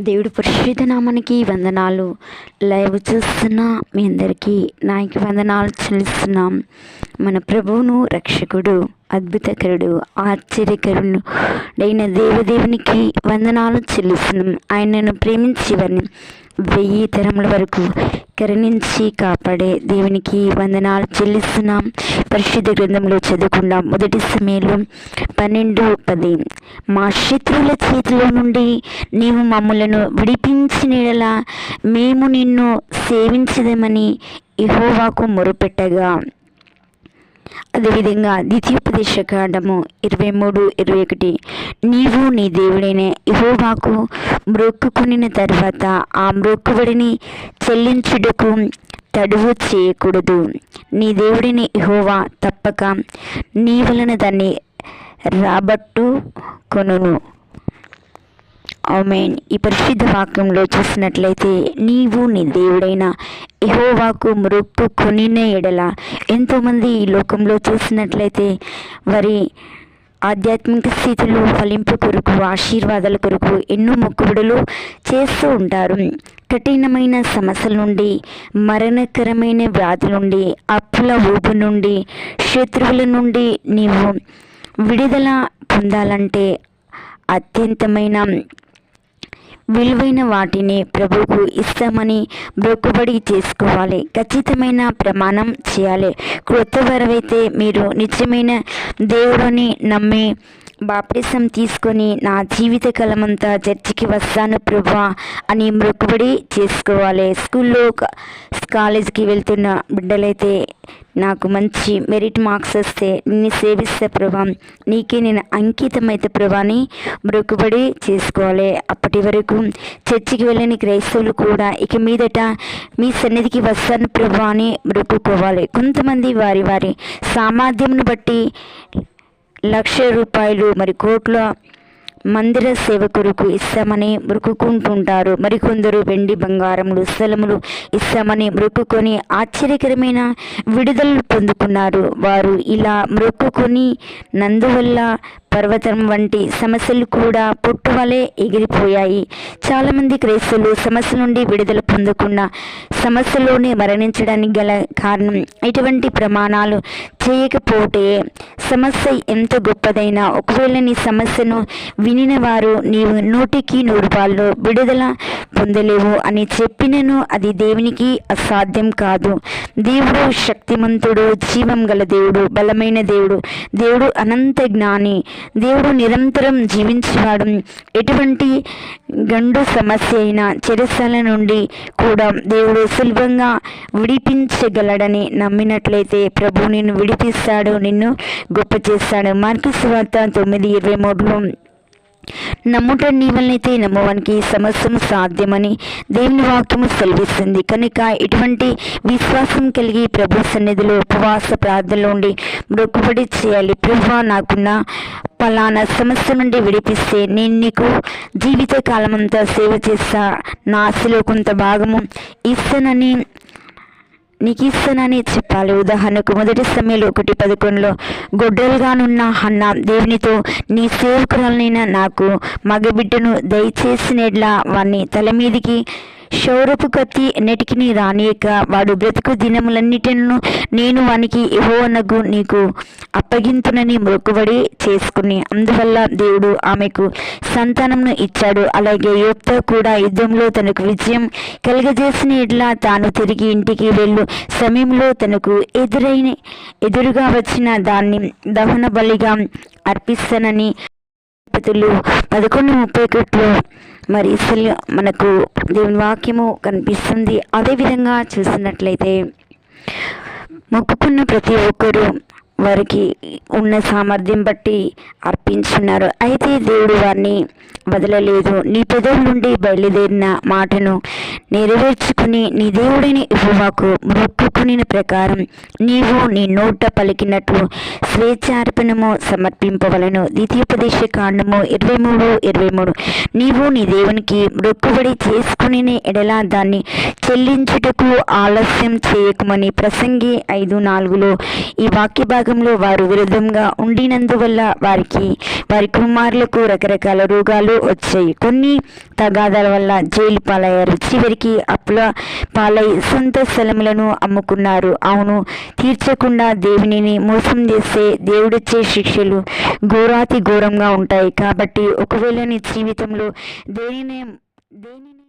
దేవుడి పరిశుద్ధ నామానికి వందనాలు. లైవ్ చూస్తున్న మీ అందరికీ నాయకి వందనాలు చెల్లిస్తున్నాం. మన ప్రభువును రక్షకుడు అద్భుతకరుడు ఆశ్చర్యకరుడు అయిన దేవదేవునికి వందనాలు చెల్లిస్తున్నాం. ఆయనను ప్రేమించి వారిని వెయ్యి తరముల వరకు కరుణించి కాపాడే దేవునికి వందనాలు చెల్లిస్తున్నాం. పరిశుద్ధ గ్రంథంలో చదువుకున్నాం మొదటి సమయంలో పన్నెండు పది. మా శత్రువుల చేతిలో నుండి నీవు మమ్మలను విడిపించినలా మేము నిన్ను సేవించదమని ఇహోవాకు మొరుపెట్టగా. అదేవిధంగా ద్వితీయోపదేశ కాండము ఇరవై మూడు ఇరవై ఒకటి నీవు నీ దేవుడైన ఇహోవాకు మ్రొక్కుకునిన తర్వాత ఆ మ్రొక్కుబడిని చెల్లించుటకు తడువు చేయకూడదు. నీ దేవుడిని ఇహోవా తప్పక నీ వలన దాన్ని రాబట్టు కొనును ఆమెన్. ఈ పరిశుద్ధ వాక్యంలో చూసినట్లయితే నీవు నీ దేవుడైన ఎహోవాకు మొక్కు కొనిన ఎడల ఎంతోమంది ఈ లోకంలో చూసినట్లయితే వారి ఆధ్యాత్మిక స్థితిలో ఫలింపు కొరకు ఆశీర్వాదాల కొరకు ఎన్నో మొక్కుబడులు చేస్తూ ఉంటారు. కఠినమైన సమస్యల నుండి మరణకరమైన వ్యాధుల నుండి అప్పుల ఊపు నుండి శత్రువుల నుండి నీవు విడుదల పొందాలంటే అత్యంతమైన విలువైన వాటిని ప్రభువుకు ఇస్తామని బ్రొక్కుబడి చేసుకోవాలి. ఖచ్చితమైన ప్రమాణం చేయాలి. క్రొత్త వరవైతే మీరు నిజమైన దేవుడిని నమ్మి బాప్టిజం తీసుకొని నా జీవిత కాలమంతా చర్చికి వస్తాను ప్రభా అని మొక్కుబడి చేసుకోవాలి. స్కూల్లో కాలేజీకి వెళ్తున్న బిడ్డలైతే నాకు మంచి మెరిట్ మార్క్స్ వస్తే నిన్ను సేవిస్తే ప్రభా. నీకే నేను అంకితమైతే ప్రభాని మొక్కుబడి చేసుకోవాలి. అప్పటి వరకు చర్చికి వెళ్ళని క్రైస్తవులు కూడా ఇక మీదట మీ సన్నిధికి వస్తాను ప్రభా అని మొక్కుకోవాలి. కొంతమంది వారి వారి సామర్థ్యంను బట్టి లక్ష రూపాయలు మరి కోట్ల మందిర సేవకులకు ఇస్తామని మృక్కుకుంటుంటారు మరికొందరు వెండి బంగారములు స్థలములు ఇస్తామని మృక్కుకొని ఆశ్చర్యకరమైన విడుదలను పొందుకున్నారు. వారు ఇలా మృక్కుకొని నందువల్ల పర్వతం వంటి సమస్యలు కూడా పుట్టువలే ఎగిరిపోయాయి. చాలామంది క్రైస్తవులు సమస్య నుండి విడుదల పొందకుండా సమస్యలోనే మరణించడానికి గల కారణం ఇటువంటి ప్రమాణాలు చేయకపోతే సమస్య ఎంత గొప్పదైనా ఒకవేళ నీ సమస్యను వినిన వారు నీవు నూటికి నూరు పాలు విడుదల పొందలేవు అని చెప్పినను అది దేవునికి అసాధ్యం కాదు. దేవుడు శక్తిమంతుడు జీవం గల దేవుడు బలమైన దేవుడు దేవుడు అనంత జ్ఞాని దేవుడు నిరంతరం జీవించేవాడు. ఎటువంటి గండు సమస్య అయినా చెరసాల నుండి కూడా దేవుడు సులభంగా విడిపించగలడని నమ్మినట్లయితే ప్రభు విడి విడిపిస్తాడు నిన్ను గొప్ప చేస్తాడు. మార్కు వార్త తొమ్మిది ఇరవై మూడులో నమ్ముట నీ వలనైతే నమ్మవానికి సమస్తం సాధ్యమని దేవుని వాక్యము సెలవిస్తుంది. కనుక ఇటువంటి విశ్వాసం కలిగి ప్రభు సన్నిధిలో ఉపవాస ప్రార్థనలో ఉండి మొక్కుబడి చేయాలి. ప్రభు నాకున్న పలానా సమస్య నుండి విడిపిస్తే నేను నీకు జీవిత కాలమంతా సేవ చేస్తా. నా ఆశలో కొంత భాగము ఇస్తానని నీకు ఇస్తానని చెప్పాలి. ఉదాహరణకు మొదటి సమయంలో ఒకటి పదకొండులో గొడ్డలుగానున్న హన్న దేవునితో నీ సేవకురాలనైనా నాకు మగబిడ్డను దయచేసినట్లా వాణ్ణి తల మీదికి శౌరపు కత్తి ఎన్నటికి రానియక వాడు బ్రతుకు దినములన్నిటిను నేను వానికి ఇవ్వనగు నీకు అప్పగింతునని మొక్కుబడి చేసుకుని అందువల్ల దేవుడు ఆమెకు సంతానంను ఇచ్చాడు. అలాగే యోక్త కూడా యుద్ధంలో తనకు విజయం కలుగజేసిన ఇట్లా తాను తిరిగి ఇంటికి వెళ్ళు. సమయంలో తనకు ఎదురైన ఎదురుగా వచ్చిన దాన్ని దహన బలిగా అర్పిస్తానని పదకొండు ముప్పై ఒకటిలో మరి మనకు దేవుని వాక్యము కనిపిస్తుంది. అదేవిధంగా చూసినట్లయితే మొక్కుకున్న ప్రతి ఒక్కరూ వారికి ఉన్న సామర్థ్యం బట్టి అర్పించున్నారు. అయితే దేవుడు వారిని వదలలేదు నీ పెదవుల నుండి బయలుదేరిన మాటను నెరవేర్చుకుని నీ దేవుడిని ఇవ్వవాకు మొక్కుకుని ప్రకారం నీవు నీ నోట పలికినట్లు స్వేచ్ఛార్పణము సమర్పింపవలను. ద్వితీయోపదేశ కాండము ఇరవై మూడు ఇరవై మూడు నీవు నీ దేవునికి మొక్కుబడి చేసుకుని ఎడలా దాన్ని చెల్లించుటకు ఆలస్యం చేయకమని ప్రసంగి ఐదు నాలుగులో ఈ వాక్య భాగంలో వారు విరుద్ధంగా ఉండినందువల్ల వారికి వారి కుమారులకు రకరకాల రోగాలు వచ్చాయి. కొన్ని తగాదాల వల్ల జైలు పాలయ్యారు. చివరికి అప్పుల పాలై సొంత స్థలములను అమ్ముకున్నారు. అవును తీర్చకుండా దేవునిని మోసం చేస్తే దేవుడిచ్చే శిక్షలు ఘోరాతి ఘోరంగా ఉంటాయి. కాబట్టి ఒకవేళ నీ జీవితంలో దేనినే దేనిని